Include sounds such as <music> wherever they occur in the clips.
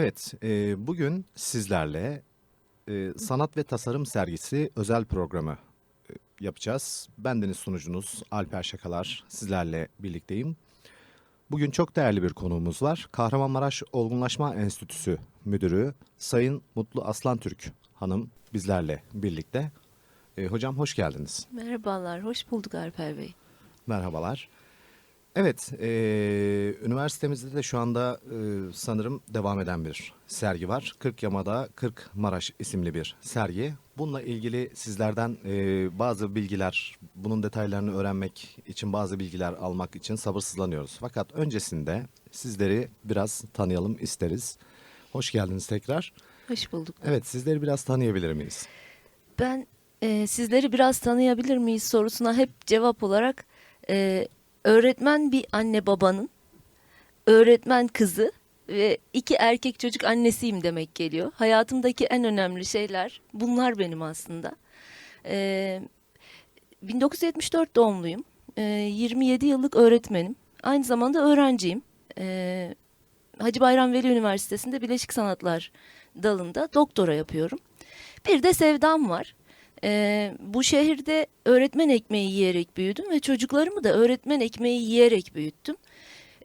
Evet, e, bugün sizlerle e, sanat ve tasarım sergisi özel programı e, yapacağız. Bendeniz sunucunuz Alper Şakalar, sizlerle birlikteyim. Bugün çok değerli bir konuğumuz var. Kahramanmaraş Olgunlaşma Enstitüsü Müdürü Sayın Mutlu Aslan Türk Hanım bizlerle birlikte. E, hocam hoş geldiniz. Merhabalar, hoş bulduk Alper Bey. Merhabalar. Evet, e, üniversitemizde de şu anda e, sanırım devam eden bir sergi var. 40 Yamada 40 Maraş isimli bir sergi. Bununla ilgili sizlerden e, bazı bilgiler, bunun detaylarını öğrenmek için bazı bilgiler almak için sabırsızlanıyoruz. Fakat öncesinde sizleri biraz tanıyalım isteriz. Hoş geldiniz tekrar. Hoş bulduk. Evet, sizleri biraz tanıyabilir miyiz? Ben e, sizleri biraz tanıyabilir miyiz sorusuna hep cevap olarak e, öğretmen bir anne babanın, öğretmen kızı ve iki erkek çocuk annesiyim demek geliyor. Hayatımdaki en önemli şeyler bunlar benim aslında. E, 1974 doğumluyum. E, 27 yıllık öğretmenim. Aynı zamanda öğrenciyim. E, Hacı Bayram Veli Üniversitesi'nde Bileşik Sanatlar dalında doktora yapıyorum. Bir de sevdam var. Ee, bu şehirde öğretmen ekmeği yiyerek büyüdüm ve çocuklarımı da öğretmen ekmeği yiyerek büyüttüm.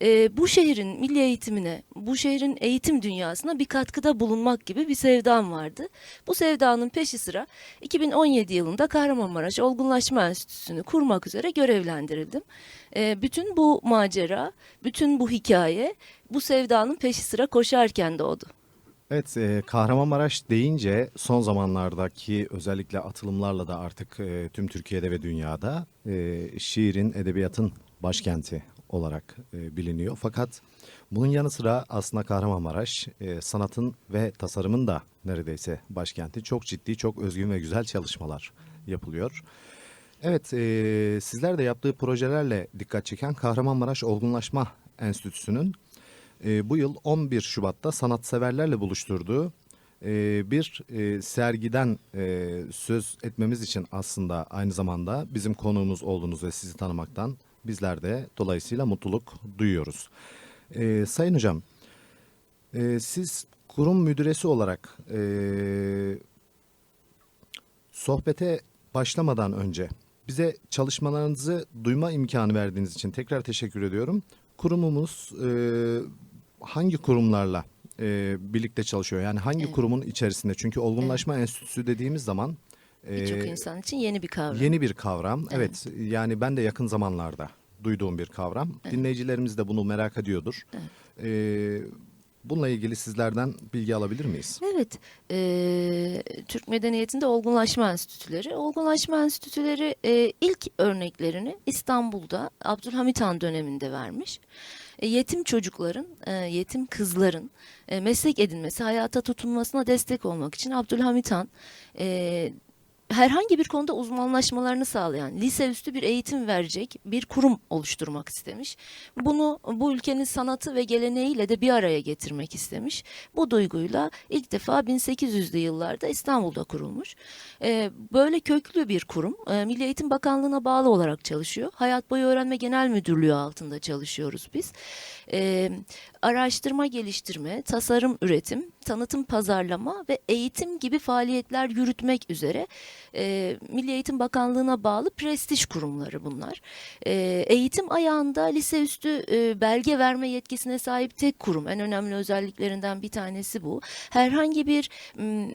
Ee, bu şehrin milli eğitimine, bu şehrin eğitim dünyasına bir katkıda bulunmak gibi bir sevdam vardı. Bu sevdanın peşi sıra 2017 yılında Kahramanmaraş Olgunlaşma Enstitüsü'nü kurmak üzere görevlendirildim. Ee, bütün bu macera, bütün bu hikaye bu sevdanın peşi sıra koşarken doğdu. Evet, e, Kahramanmaraş deyince son zamanlardaki özellikle atılımlarla da artık e, tüm Türkiye'de ve dünyada e, şiirin, edebiyatın başkenti olarak e, biliniyor. Fakat bunun yanı sıra aslında Kahramanmaraş e, sanatın ve tasarımın da neredeyse başkenti. Çok ciddi, çok özgün ve güzel çalışmalar yapılıyor. Evet, e, sizler de yaptığı projelerle dikkat çeken Kahramanmaraş Olgunlaşma Enstitüsü'nün e, bu yıl 11 Şubat'ta sanatseverlerle buluşturduğu e, bir e, sergiden e, söz etmemiz için aslında aynı zamanda bizim konuğumuz olduğunuz ve sizi tanımaktan bizler de dolayısıyla mutluluk duyuyoruz. E, Sayın Hocam, e, siz kurum müdüresi olarak e, sohbete başlamadan önce bize çalışmalarınızı duyma imkanı verdiğiniz için tekrar teşekkür ediyorum. Kurumumuz e, hangi kurumlarla e, birlikte çalışıyor? Yani hangi Evet. kurumun içerisinde? Çünkü olgunlaşma enstitüsü dediğimiz zaman e, Birçok insan için yeni bir kavram. yeni bir kavram. Evet. Evet. yani ben de yakın zamanlarda duyduğum bir kavram. Dinleyicilerimiz de bunu merak ediyordur. E, bununla ilgili sizlerden bilgi alabilir miyiz? Evet, eee, Türk Medeniyeti'nde olgunlaşma enstitüleri. Olgunlaşma enstitüleri eee, ilk örneklerini İstanbul'da Abdülhamit Han döneminde vermiş. E, yetim çocukların, e, yetim kızların e, meslek edinmesi, hayata tutunmasına destek olmak için Abdülhamit Han e, herhangi bir konuda uzmanlaşmalarını sağlayan, lise üstü bir eğitim verecek bir kurum oluşturmak istemiş. Bunu bu ülkenin sanatı ve geleneğiyle de bir araya getirmek istemiş. Bu duyguyla ilk defa 1800'lü yıllarda İstanbul'da kurulmuş. Ee, böyle köklü bir kurum. Ee, Milli Eğitim Bakanlığı'na bağlı olarak çalışıyor. Hayat Boyu Öğrenme Genel Müdürlüğü altında çalışıyoruz biz. Ee, araştırma, geliştirme, tasarım, üretim, tanıtım, pazarlama ve eğitim gibi faaliyetler yürütmek üzere e, Milli Eğitim Bakanlığı'na bağlı prestij kurumları bunlar. E, eğitim ayağında lise üstü e, belge verme yetkisine sahip tek kurum. En önemli özelliklerinden bir tanesi bu. Herhangi bir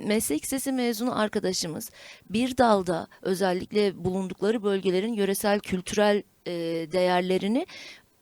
meslek lisesi mezunu arkadaşımız bir dalda özellikle bulundukları bölgelerin yöresel kültürel e, değerlerini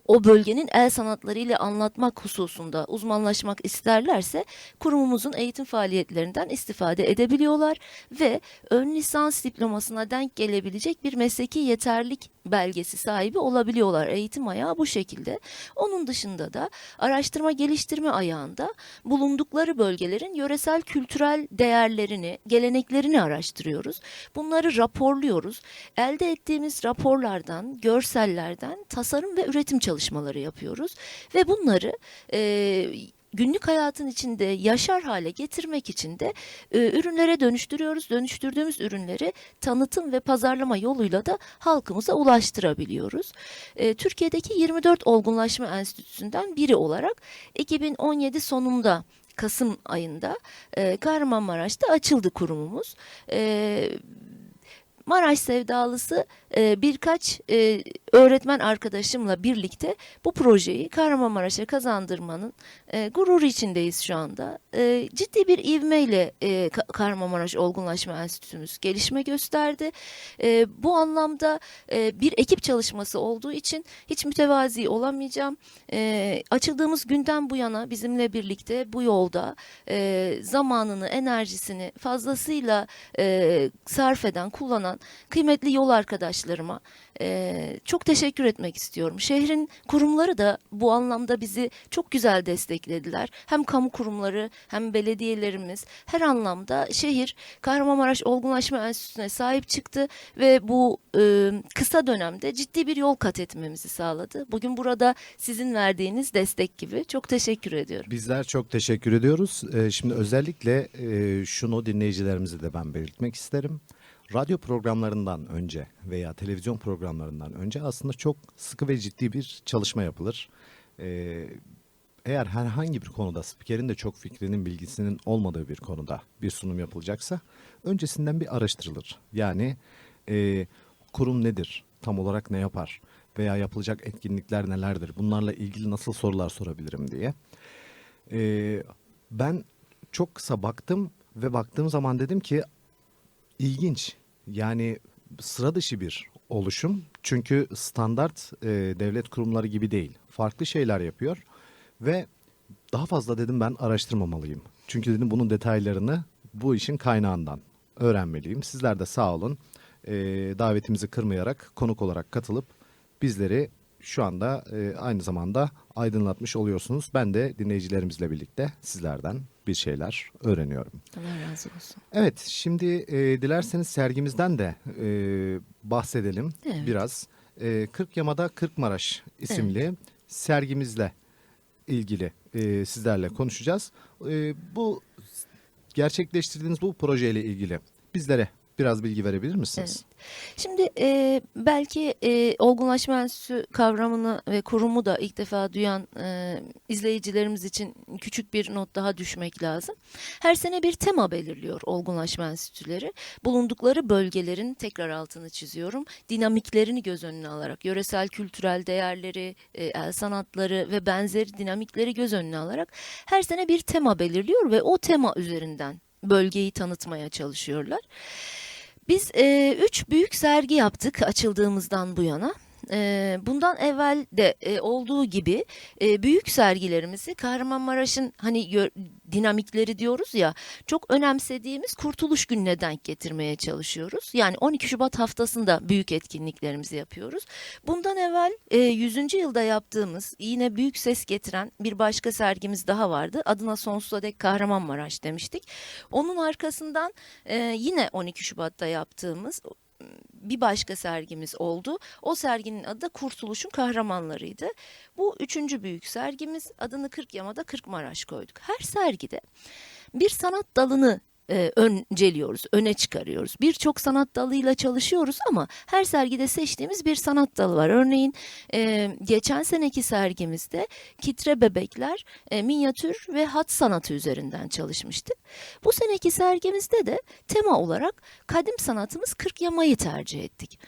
o bölgenin el sanatlarıyla anlatmak hususunda uzmanlaşmak isterlerse kurumumuzun eğitim faaliyetlerinden istifade edebiliyorlar ve ön lisans diplomasına denk gelebilecek bir mesleki yeterlik belgesi sahibi olabiliyorlar. Eğitim ayağı bu şekilde. Onun dışında da araştırma geliştirme ayağında bulundukları bölgelerin yöresel kültürel değerlerini, geleneklerini araştırıyoruz. Bunları raporluyoruz. Elde ettiğimiz raporlardan, görsellerden tasarım ve üretim çalışmaları yapıyoruz ve bunları e, günlük hayatın içinde yaşar hale getirmek için de e, ürünlere dönüştürüyoruz. Dönüştürdüğümüz ürünleri tanıtım ve pazarlama yoluyla da halkımıza ulaştırabiliyoruz. E, Türkiye'deki 24 olgunlaşma enstitüsünden biri olarak 2017 sonunda Kasım ayında e, Kahramanmaraş'ta açıldı kurumumuz. E, Maraş sevdalısı e, birkaç e, öğretmen arkadaşımla birlikte bu projeyi Kahramanmaraş'a kazandırmanın e, gururu içindeyiz şu anda. E, ciddi bir ivmeyle e, Ka- Kahramanmaraş Olgunlaşma Enstitümüz gelişme gösterdi. E, bu anlamda e, bir ekip çalışması olduğu için hiç mütevazi olamayacağım. E, açıldığımız günden bu yana bizimle birlikte bu yolda e, zamanını, enerjisini fazlasıyla e, sarf eden, kullanan kıymetli yol arkadaşlarıma e, çok teşekkür etmek istiyorum. Şehrin kurumları da bu anlamda bizi çok güzel desteklediler. Hem kamu kurumları hem belediyelerimiz her anlamda şehir Kahramanmaraş Olgunlaşma Enstitüsü'ne sahip çıktı ve bu e, kısa dönemde ciddi bir yol kat etmemizi sağladı. Bugün burada sizin verdiğiniz destek gibi çok teşekkür ediyorum. Bizler çok teşekkür ediyoruz. Ee, Şimdi özellikle e, şunu dinleyicilerimize de ben belirtmek isterim. Radyo programlarından önce veya televizyon programlarından önce aslında çok sıkı ve ciddi bir çalışma yapılır. Ee, Eğer herhangi bir konuda spikerin de çok fikrinin bilgisinin olmadığı bir konuda bir sunum yapılacaksa öncesinden bir araştırılır. Yani e, kurum nedir, tam olarak ne yapar veya yapılacak etkinlikler nelerdir, bunlarla ilgili nasıl sorular sorabilirim diye. Ee, ben çok kısa baktım ve baktığım zaman dedim ki ilginç yani sıra dışı bir oluşum. Çünkü standart e, devlet kurumları gibi değil. Farklı şeyler yapıyor ve daha fazla dedim ben araştırmamalıyım. Çünkü dedim bunun detaylarını bu işin kaynağından öğrenmeliyim. Sizler de sağ olun e, davetimizi kırmayarak konuk olarak katılıp bizleri şu anda e, aynı zamanda aydınlatmış oluyorsunuz. Ben de dinleyicilerimizle birlikte sizlerden bir şeyler öğreniyorum. Allah razı olsun. Evet, şimdi e, dilerseniz sergimizden de e, bahsedelim Evet. biraz. E, 40 Yamada 40 Maraş isimli sergimizle ilgili e, sizlerle konuşacağız. E, bu gerçekleştirdiğiniz bu projeyle ilgili bizlere biraz bilgi verebilir misiniz? Şimdi e, belki e, olgunlaşma enstitüsü kavramını ve kurumu da ilk defa duyan e, izleyicilerimiz için küçük bir not daha düşmek lazım. Her sene bir tema belirliyor olgunlaşma enstitüleri. Bulundukları bölgelerin tekrar altını çiziyorum. Dinamiklerini göz önüne alarak yöresel kültürel değerleri, e, el sanatları ve benzeri dinamikleri göz önüne alarak her sene bir tema belirliyor ve o tema üzerinden bölgeyi tanıtmaya çalışıyorlar. Biz e, üç büyük sergi yaptık açıldığımızdan bu yana. E, bundan evvel de e, olduğu gibi e, büyük sergilerimizi Kahramanmaraş'ın hani dinamikleri diyoruz ya çok önemsediğimiz Kurtuluş Günü'ne denk getirmeye çalışıyoruz. Yani 12 Şubat haftasında büyük etkinliklerimizi yapıyoruz. Bundan evvel e, 100. yılda yaptığımız yine büyük ses getiren bir başka sergimiz daha vardı. Adına Sonsuza Dek Kahramanmaraş demiştik. Onun arkasından e, yine 12 Şubat'ta yaptığımız bir başka sergimiz oldu. O serginin adı da Kurtuluş'un Kahramanlarıydı. Bu üçüncü büyük sergimiz adını 40 Yamada 40 Maraş koyduk. Her sergide bir sanat dalını e, önceliyoruz, öne çıkarıyoruz. Birçok sanat dalıyla çalışıyoruz ama her sergide seçtiğimiz bir sanat dalı var. Örneğin e, geçen seneki sergimizde kitre bebekler, e, minyatür ve hat sanatı üzerinden çalışmıştık. Bu seneki sergimizde de tema olarak kadim sanatımız 40 yamayı tercih ettik.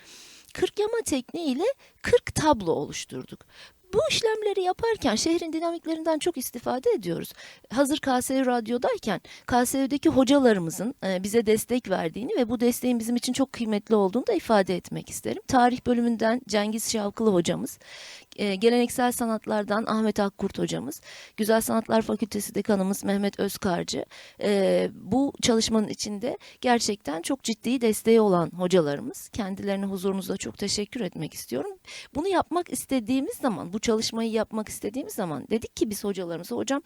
40 yama tekniğiyle 40 tablo oluşturduk. Bu işlemleri yaparken şehrin dinamiklerinden çok istifade ediyoruz. Hazır KSV Radyo'dayken KSV'deki hocalarımızın e, bize destek verdiğini ve bu desteğin bizim için çok kıymetli olduğunu da ifade etmek isterim. Tarih bölümünden Cengiz Şavkılı hocamız, e, geleneksel sanatlardan Ahmet Akkurt hocamız, Güzel Sanatlar Fakültesi dekanımız Mehmet Özkarcı. e, bu çalışmanın içinde gerçekten çok ciddi desteği olan hocalarımız. Kendilerine huzurunuzda çok teşekkür etmek istiyorum. Bunu yapmak istediğimiz zaman, bu çalışmayı yapmak istediğimiz zaman dedik ki biz hocalarımıza hocam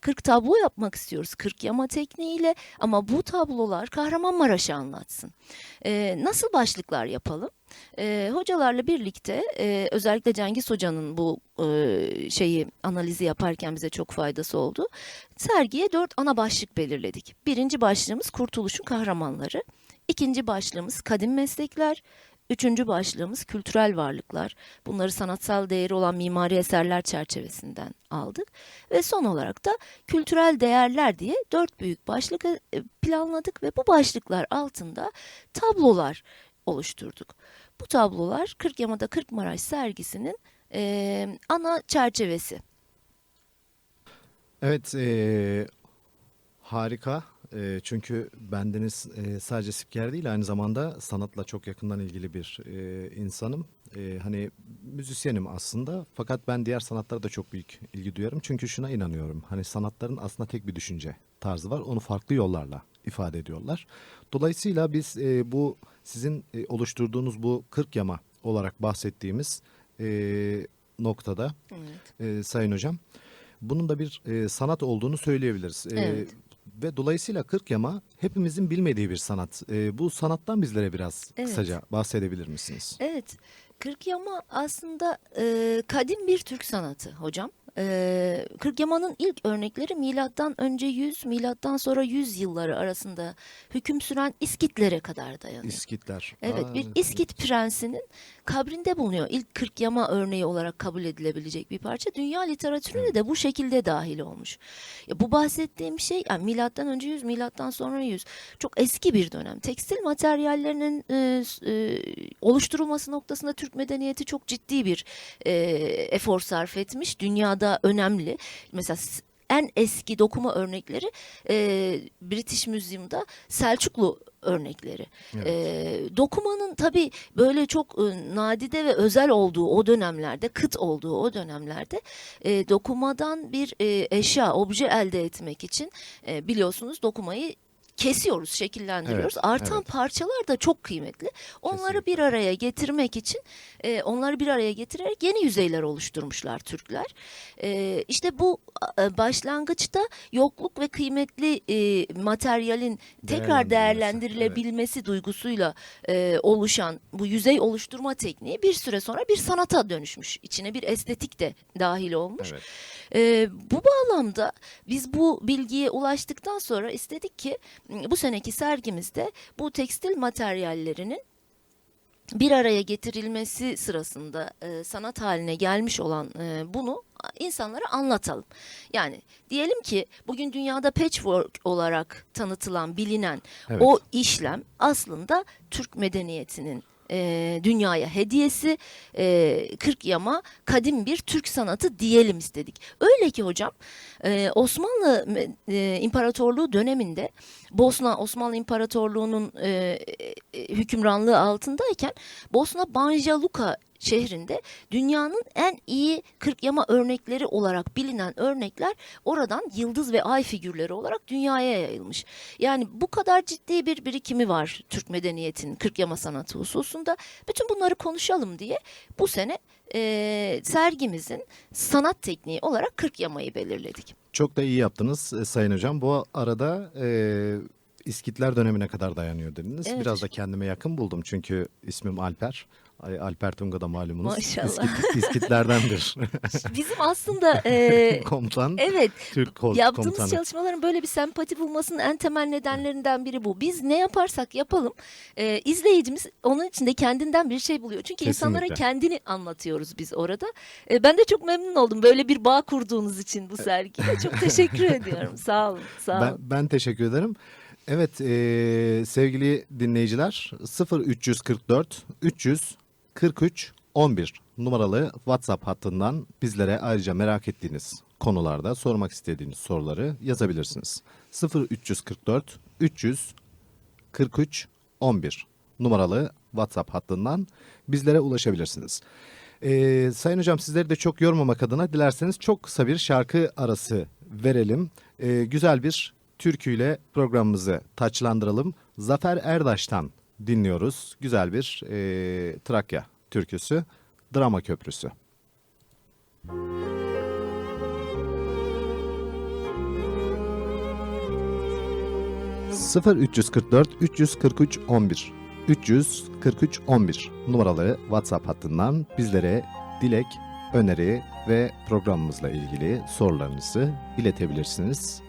40 tablo yapmak istiyoruz 40 yama tekniğiyle ama bu tablolar Kahramanmaraş'ı anlatsın. Ee, nasıl başlıklar yapalım? Ee, hocalarla birlikte e, özellikle Cengiz Hoca'nın bu e, şeyi analizi yaparken bize çok faydası oldu. Sergiye dört ana başlık belirledik. Birinci başlığımız Kurtuluş'un kahramanları. İkinci başlığımız kadim meslekler. Üçüncü başlığımız kültürel varlıklar. Bunları sanatsal değeri olan mimari eserler çerçevesinden aldık. Ve son olarak da kültürel değerler diye dört büyük başlık e, planladık ve bu başlıklar altında tablolar oluşturduk. Bu tablolar 40 Yamada 40 Maraş sergisinin e, ana çerçevesi. Evet, e, harika. E, çünkü bendeniz e, sadece spiker değil, aynı zamanda sanatla çok yakından ilgili bir e, insanım. E, hani müzisyenim aslında, fakat ben diğer sanatlara da çok büyük ilgi duyarım. Çünkü şuna inanıyorum, hani sanatların aslında tek bir düşünce tarzı var, onu farklı yollarla ifade ediyorlar. Dolayısıyla biz e, bu sizin e, oluşturduğunuz bu 40 yama olarak bahsettiğimiz e, noktada e, Sayın Hocam. Bunun da bir e, sanat olduğunu söyleyebiliriz. E, Evet. Ve dolayısıyla 40 yama hepimizin bilmediği bir sanat. E, bu sanattan bizlere biraz Evet. kısaca bahsedebilir misiniz? Evet, Kırk Yama aslında e, kadim bir Türk sanatı hocam. E, Kırk Yama'nın ilk örnekleri milattan önce 100, milattan sonra 100 yılları arasında hüküm süren İskitlere kadar dayanıyor. İskitler. Evet, Aa, bir İskit prensinin kabrinde bulunuyor. İlk 40 yama örneği olarak kabul edilebilecek bir parça. Dünya literatürüne de bu şekilde dahil olmuş. Ya bu bahsettiğim şey yani milattan önce 100, milattan sonra 100. Çok eski bir dönem. Tekstil materyallerinin e, e, oluşturulması noktasında Türk medeniyeti çok ciddi bir e, efor sarf etmiş. Dünyada önemli. Mesela en eski dokuma örnekleri e, British Museum'da Selçuklu örnekleri. Evet. E, dokumanın tabii böyle çok e, nadide ve özel olduğu o dönemlerde, kıt olduğu o dönemlerde e, dokumadan bir e, eşya, obje elde etmek için e, biliyorsunuz dokumayı kesiyoruz, şekillendiriyoruz. Evet, Artan evet. parçalar da çok kıymetli. Onları Kesinlikle. bir araya getirmek için e, onları bir araya getirerek yeni yüzeyler oluşturmuşlar Türkler. E, işte bu e, başlangıçta yokluk ve kıymetli e, materyalin tekrar değerlendirilebilmesi duygusuyla e, oluşan bu yüzey oluşturma tekniği bir süre sonra bir sanata dönüşmüş. İçine bir estetik de dahil olmuş. Evet. Ee, bu bağlamda biz bu bilgiye ulaştıktan sonra istedik ki bu seneki sergimizde bu tekstil materyallerinin bir araya getirilmesi sırasında e, sanat haline gelmiş olan e, bunu insanlara anlatalım. Yani diyelim ki bugün dünyada patchwork olarak tanıtılan, bilinen Evet. o işlem aslında Türk medeniyetinin e, dünyaya hediyesi e, 40 yama kadim bir Türk sanatı diyelim istedik. Öyle ki hocam e, Osmanlı e, İmparatorluğu döneminde Bosna Osmanlı İmparatorluğu'nun e, e, hükümranlığı altındayken Bosna Banja Luka şehrinde dünyanın en iyi 40 yama örnekleri olarak bilinen örnekler oradan yıldız ve ay figürleri olarak dünyaya yayılmış. Yani bu kadar ciddi bir birikimi var Türk medeniyetinin 40 yama sanatı hususunda. Bütün bunları konuşalım diye bu sene e, sergimizin sanat tekniği olarak 40 yamayı belirledik. Çok da iyi yaptınız e, Sayın Hocam. Bu arada e, İskitler dönemine kadar dayanıyor dediniz. Evet Biraz da kendime yakın buldum çünkü ismim Alper. Alper Tunga da malumunuz. Maşallah. İskit, İskitlerdendir. <laughs> Bizim aslında <laughs> e, Komutan. evet Türk kol, Yaptığımız komutanı. çalışmaların böyle bir sempati bulmasının en temel nedenlerinden biri bu. Biz ne yaparsak yapalım e, izleyicimiz onun içinde kendinden bir şey buluyor. Çünkü insanlara Kesinlikle. kendini anlatıyoruz biz orada. E, ben de çok memnun oldum böyle bir bağ kurduğunuz için bu sergiyle. <laughs> Çok teşekkür ediyorum. Sağ olun. Sağ Ben, olun. ben teşekkür ederim. Evet e, sevgili dinleyiciler 0344 343 11 numaralı WhatsApp hattından bizlere ayrıca merak ettiğiniz konularda sormak istediğiniz soruları yazabilirsiniz. 0344 343 11 numaralı WhatsApp hattından bizlere ulaşabilirsiniz. Ee, Sayın Hocam sizleri de çok yormamak adına dilerseniz çok kısa bir şarkı arası verelim. Ee, güzel bir türküyle programımızı taçlandıralım. Zafer Erdaş'tan dinliyoruz. Güzel bir e, Trakya türküsü, Drama Köprüsü. Sıfır 344 343 11 343 11 numaralı WhatsApp hattından bizlere dilek, öneri ve programımızla ilgili sorularınızı iletebilirsiniz.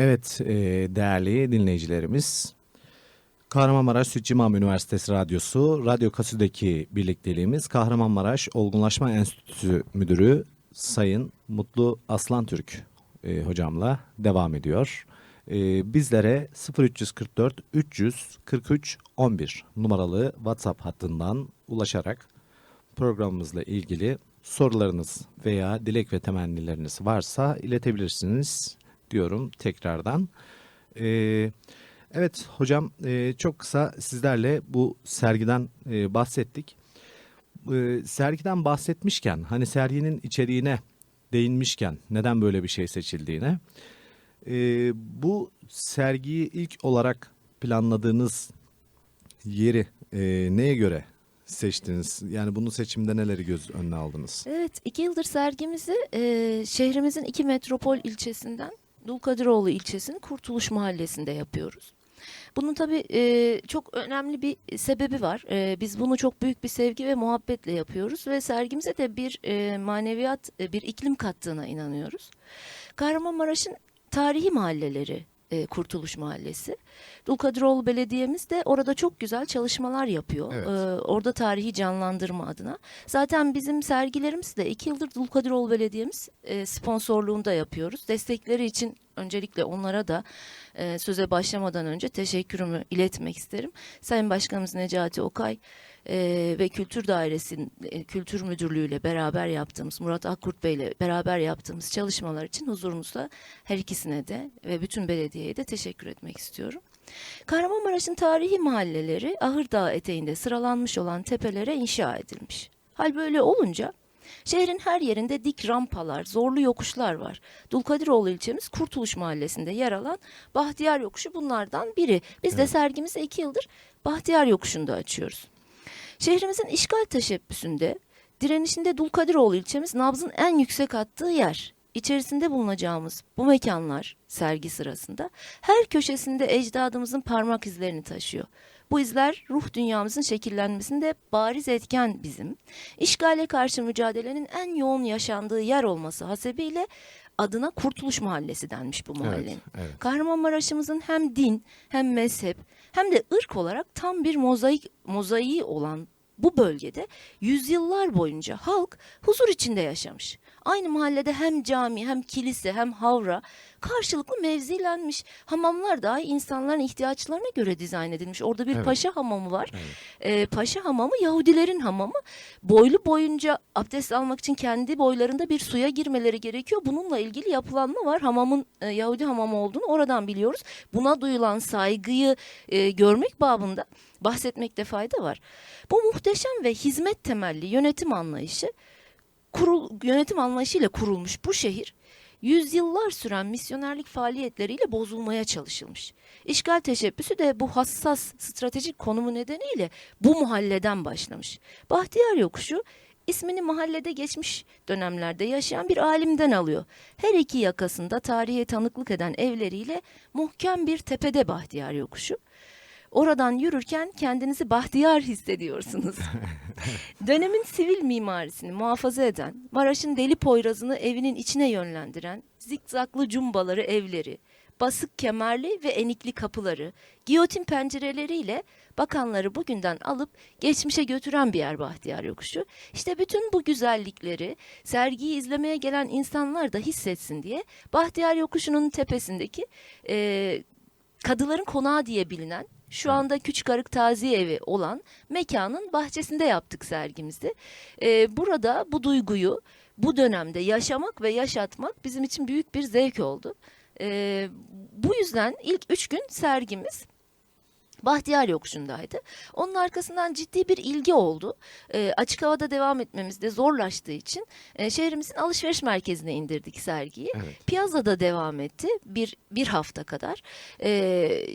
Evet e, değerli dinleyicilerimiz Kahramanmaraş Sütçü İmam Üniversitesi Radyosu Radyo Kasü'deki birlikteliğimiz Kahramanmaraş Olgunlaşma Enstitüsü Müdürü Sayın Mutlu Aslan Türk e, hocamla devam ediyor. E, bizlere 0344 343 11 numaralı WhatsApp hattından ulaşarak programımızla ilgili sorularınız veya dilek ve temennileriniz varsa iletebilirsiniz diyorum tekrardan. Ee, evet hocam e, çok kısa sizlerle bu sergiden e, bahsettik. Ee, sergiden bahsetmişken hani serginin içeriğine değinmişken neden böyle bir şey seçildiğine e, bu sergiyi ilk olarak planladığınız yeri e, neye göre seçtiniz? Yani bunun seçimde neleri göz önüne aldınız? Evet, iki yıldır sergimizi e, şehrimizin iki metropol ilçesinden Dulkadiroğlu ilçesinin Kurtuluş Mahallesi'nde yapıyoruz. Bunun tabii e, çok önemli bir sebebi var. E, biz bunu çok büyük bir sevgi ve muhabbetle yapıyoruz ve sergimize de bir e, maneviyat, e, bir iklim kattığına inanıyoruz. Kahramanmaraş'ın tarihi mahalleleri e, Kurtuluş Mahallesi. Dulkadiroğlu Belediye'miz de orada çok güzel çalışmalar yapıyor. Evet. E, orada tarihi canlandırma adına. Zaten bizim sergilerimiz de iki yıldır Dulkadiroğlu Belediye'miz e, sponsorluğunda yapıyoruz. Destekleri için öncelikle onlara da e, söze başlamadan önce teşekkürümü iletmek isterim. Sayın Başkanımız Necati Okay e, ve Kültür Dairesi'nin e, Kültür Müdürlüğü ile beraber yaptığımız Murat Akkurt Bey ile beraber yaptığımız çalışmalar için huzurunuzda her ikisine de ve bütün belediyeye de teşekkür etmek istiyorum. Kahramanmaraş'ın tarihi mahalleleri Ahırdağ eteğinde sıralanmış olan tepelere inşa edilmiş. Hal böyle olunca şehrin her yerinde dik rampalar, zorlu yokuşlar var. Dulkadiroğlu ilçemiz Kurtuluş Mahallesi'nde yer alan Bahtiyar Yokuşu bunlardan biri. Biz de Evet. sergimizi iki yıldır Bahtiyar Yokuşu'nda açıyoruz. Şehrimizin işgal teşebbüsünde direnişinde Dulkadiroğlu ilçemiz nabzın en yüksek attığı yer. İçerisinde bulunacağımız bu mekanlar sergi sırasında her köşesinde ecdadımızın parmak izlerini taşıyor. Bu izler ruh dünyamızın şekillenmesinde bariz etken bizim. İşgale karşı mücadelenin en yoğun yaşandığı yer olması hasebiyle adına Kurtuluş Mahallesi denmiş bu mahallenin. Evet, evet. Kahramanmaraş'ımızın hem din hem mezhep hem de ırk olarak tam bir mozaik mozaiği olan bu bölgede yüzyıllar boyunca halk huzur içinde yaşamış. Aynı mahallede hem cami hem kilise hem havra karşılıklı mevzilenmiş. Hamamlar dahi insanların ihtiyaçlarına göre dizayn edilmiş. Orada bir Evet. paşa hamamı var. Evet. Ee, paşa hamamı Yahudilerin hamamı. Boylu boyunca abdest almak için kendi boylarında bir suya girmeleri gerekiyor. Bununla ilgili yapılanma var. Hamamın e, Yahudi hamamı olduğunu oradan biliyoruz. Buna duyulan saygıyı e, görmek babında bahsetmekte fayda var. Bu muhteşem ve hizmet temelli yönetim anlayışı kurul, yönetim anlayışıyla kurulmuş bu şehir yüzyıllar süren misyonerlik faaliyetleriyle bozulmaya çalışılmış. İşgal teşebbüsü de bu hassas stratejik konumu nedeniyle bu mahalleden başlamış. Bahtiyar Yokuşu ismini mahallede geçmiş dönemlerde yaşayan bir alimden alıyor. Her iki yakasında tarihe tanıklık eden evleriyle muhkem bir tepede Bahtiyar Yokuşu. Oradan yürürken kendinizi bahtiyar hissediyorsunuz. <laughs> Dönemin sivil mimarisini muhafaza eden, Maraş'ın deli poyrazını evinin içine yönlendiren, zikzaklı cumbaları evleri, basık kemerli ve enikli kapıları, giyotin pencereleriyle bakanları bugünden alıp geçmişe götüren bir yer Bahtiyar Yokuşu. İşte bütün bu güzellikleri sergiyi izlemeye gelen insanlar da hissetsin diye Bahtiyar Yokuşu'nun tepesindeki eee Kadıların Konağı diye bilinen şu anda Küçük Arık Taziye Evi olan mekanın bahçesinde yaptık sergimizi. Ee, burada bu duyguyu bu dönemde yaşamak ve yaşatmak bizim için büyük bir zevk oldu. Ee, bu yüzden ilk üç gün sergimiz Bahtiyar Yokuşu'ndaydı. Onun arkasından ciddi bir ilgi oldu. Ee, açık havada devam etmemiz de zorlaştığı için e, şehrimizin alışveriş merkezine indirdik sergiyi. Evet. Piyazada devam etti bir bir hafta kadar. Ee,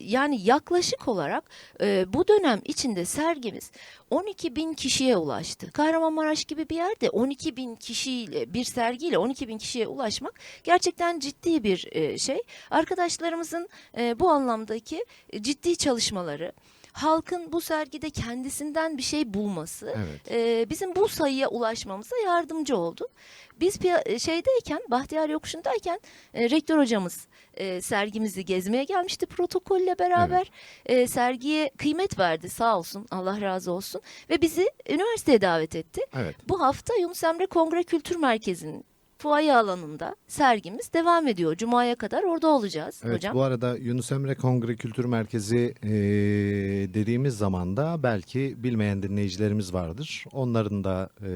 yani yaklaşık olarak e, bu dönem içinde sergimiz 12 bin kişiye ulaştı. Kahramanmaraş gibi bir yerde 12 bin kişiyle bir sergiyle 12 bin kişiye ulaşmak gerçekten ciddi bir e, şey. Arkadaşlarımızın e, bu anlamdaki e, ciddi çalışmaları, halkın bu sergide kendisinden bir şey bulması Evet. e, bizim bu sayıya ulaşmamıza yardımcı oldu. Biz şeydeyken, Bahtiyar Yokuşu'ndayken e, rektör hocamız e, sergimizi gezmeye gelmişti protokolle beraber. E, sergiye kıymet verdi sağ olsun, Allah razı olsun ve bizi üniversiteye davet etti. Evet. Bu hafta Yunus Emre Kongre Kültür Merkezi'nin fuaye alanında sergimiz devam ediyor. Cuma'ya kadar orada olacağız Evet, hocam. bu arada Yunus Emre Kongre Kültür Merkezi e, dediğimiz zaman da belki bilmeyen dinleyicilerimiz vardır. Onların da e,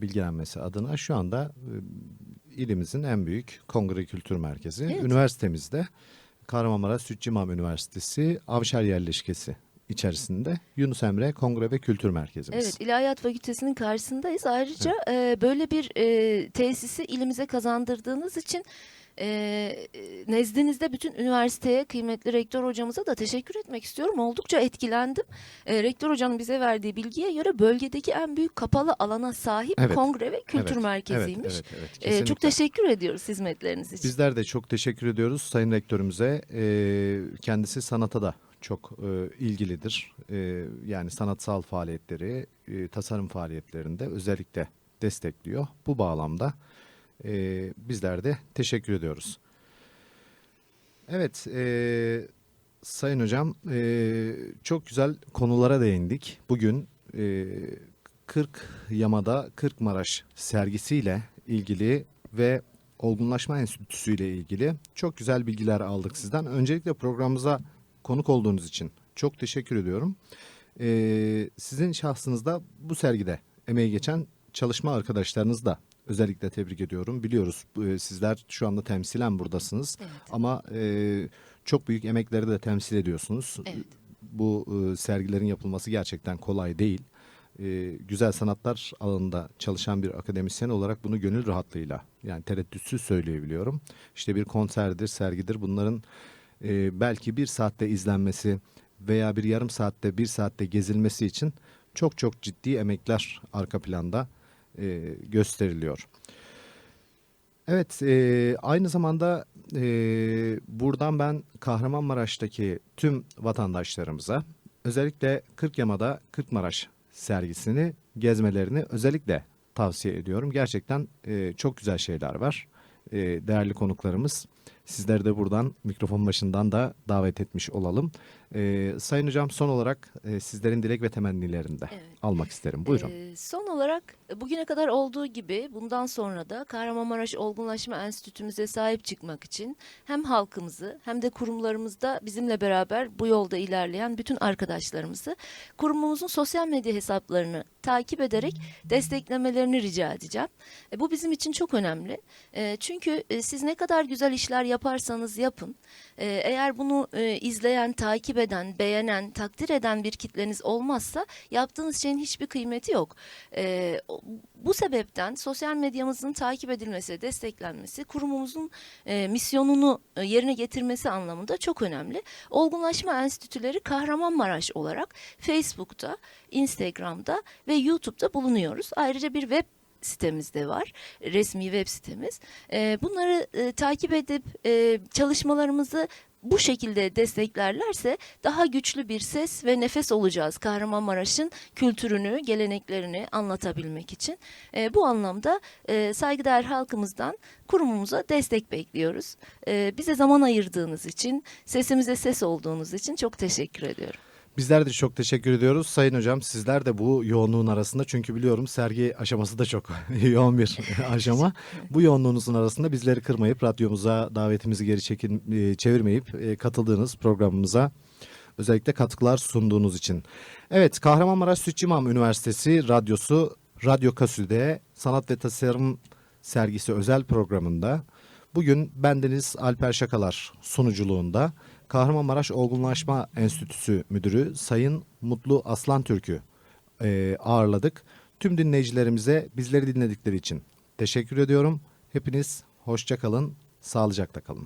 bilgilenmesi adına şu anda e, ilimizin en büyük kongre kültür merkezi. Evet. Üniversitemizde Kahramanmaraş Sütçü İmam Üniversitesi Avşar Yerleşkesi içerisinde Yunus Emre Kongre ve Kültür Merkezimiz. Evet, İlahiyat Fakültesi'nin karşısındayız. Ayrıca e, böyle bir e, tesisi ilimize kazandırdığınız için e, nezdinizde bütün üniversiteye, kıymetli rektör hocamıza da teşekkür etmek istiyorum. Oldukça etkilendim. E, rektör hocanın bize verdiği bilgiye göre bölgedeki en büyük kapalı alana sahip Evet. kongre ve kültür Evet, merkeziymiş. Evet, evet, evet, E, çok teşekkür ediyoruz hizmetleriniz için. Bizler de çok teşekkür ediyoruz Sayın Rektörümüze. Ee, kendisi sanata da çok e, ilgilidir. Ee, yani sanatsal faaliyetleri, e, tasarım faaliyetlerinde özellikle destekliyor. Bu bağlamda e, bizler de teşekkür ediyoruz. Evet, e, Sayın Hocam e, çok güzel konulara değindik. Bugün e, 40 Yamada 40 Maraş sergisiyle ilgili ve Olgunlaşma Enstitüsü ile ilgili çok güzel bilgiler aldık sizden. Öncelikle programımıza konuk olduğunuz için çok teşekkür ediyorum. Ee, sizin şahsınızda bu sergide emeği geçen çalışma arkadaşlarınızı da özellikle tebrik ediyorum. Biliyoruz e, sizler şu anda temsilen buradasınız Evet. ama e, çok büyük emekleri de temsil ediyorsunuz. Evet. Bu e, sergilerin yapılması gerçekten kolay değil. E, güzel sanatlar alanında çalışan bir akademisyen olarak bunu gönül rahatlığıyla yani tereddütsüz söyleyebiliyorum. İşte bir konserdir, sergidir bunların e, belki bir saatte izlenmesi veya bir yarım saatte bir saatte gezilmesi için çok çok ciddi emekler arka planda e, gösteriliyor. Evet, e, aynı zamanda e, buradan ben Kahramanmaraş'taki tüm vatandaşlarımıza özellikle Kırkyama'da Kırkmaraş sergisini gezmelerini özellikle tavsiye ediyorum. Gerçekten e, çok güzel şeyler var. E, değerli konuklarımız, sizleri de buradan mikrofon başından da davet etmiş olalım. E, Sayın Hocam son olarak e, sizlerin dilek ve temennilerini de Evet. Almak isterim. Buyurun. Ee, son olarak e, bugüne kadar olduğu gibi bundan sonra da Kahramanmaraş Olgunlaşma Enstitümüze sahip çıkmak için hem halkımızı hem de kurumlarımızda bizimle beraber bu yolda ilerleyen bütün arkadaşlarımızı kurumumuzun sosyal medya hesaplarını takip ederek desteklemelerini rica edeceğim. E, bu bizim için çok önemli. E, çünkü e, siz ne kadar güzel işler yaparsanız yapın. e, eğer bunu e, izleyen, takip eden, beğenen, takdir eden bir kitleniz olmazsa yaptığınız şeyin hiçbir kıymeti yok. E, bu sebepten sosyal medyamızın takip edilmesi, desteklenmesi, kurumumuzun e, misyonunu e, yerine getirmesi anlamında çok önemli. Olgunlaşma Enstitüleri Kahramanmaraş olarak Facebook'ta, Instagram'da ve YouTube'da bulunuyoruz. Ayrıca bir web sitemiz de var. Resmi web sitemiz. E, bunları e, takip edip e, çalışmalarımızı bu şekilde desteklerlerse daha güçlü bir ses ve nefes olacağız Kahramanmaraş'ın kültürünü, geleneklerini anlatabilmek için. E, bu anlamda e, saygıdeğer halkımızdan kurumumuza destek bekliyoruz. E, bize zaman ayırdığınız için, sesimize ses olduğunuz için çok teşekkür ediyorum. Bizler de çok teşekkür ediyoruz. Sayın hocam sizler de bu yoğunluğun arasında çünkü biliyorum sergi aşaması da çok <laughs> yoğun bir <laughs> aşama. Bu yoğunluğunuzun arasında bizleri kırmayıp radyomuza davetimizi geri çekin, e, çevirmeyip e, katıldığınız programımıza özellikle katkılar sunduğunuz için. Evet Kahramanmaraş Sütçü İmam Üniversitesi Radyosu Radyo Kasüde Sanat ve Tasarım Sergisi özel programında bugün bendeniz Alper Şakalar sunuculuğunda Kahramanmaraş Olgunlaşma Enstitüsü Müdürü Sayın Mutlu Aslan Türk'ü e, ağırladık. Tüm dinleyicilerimize bizleri dinledikleri için teşekkür ediyorum. Hepiniz hoşça kalın, sağlıcakla kalın.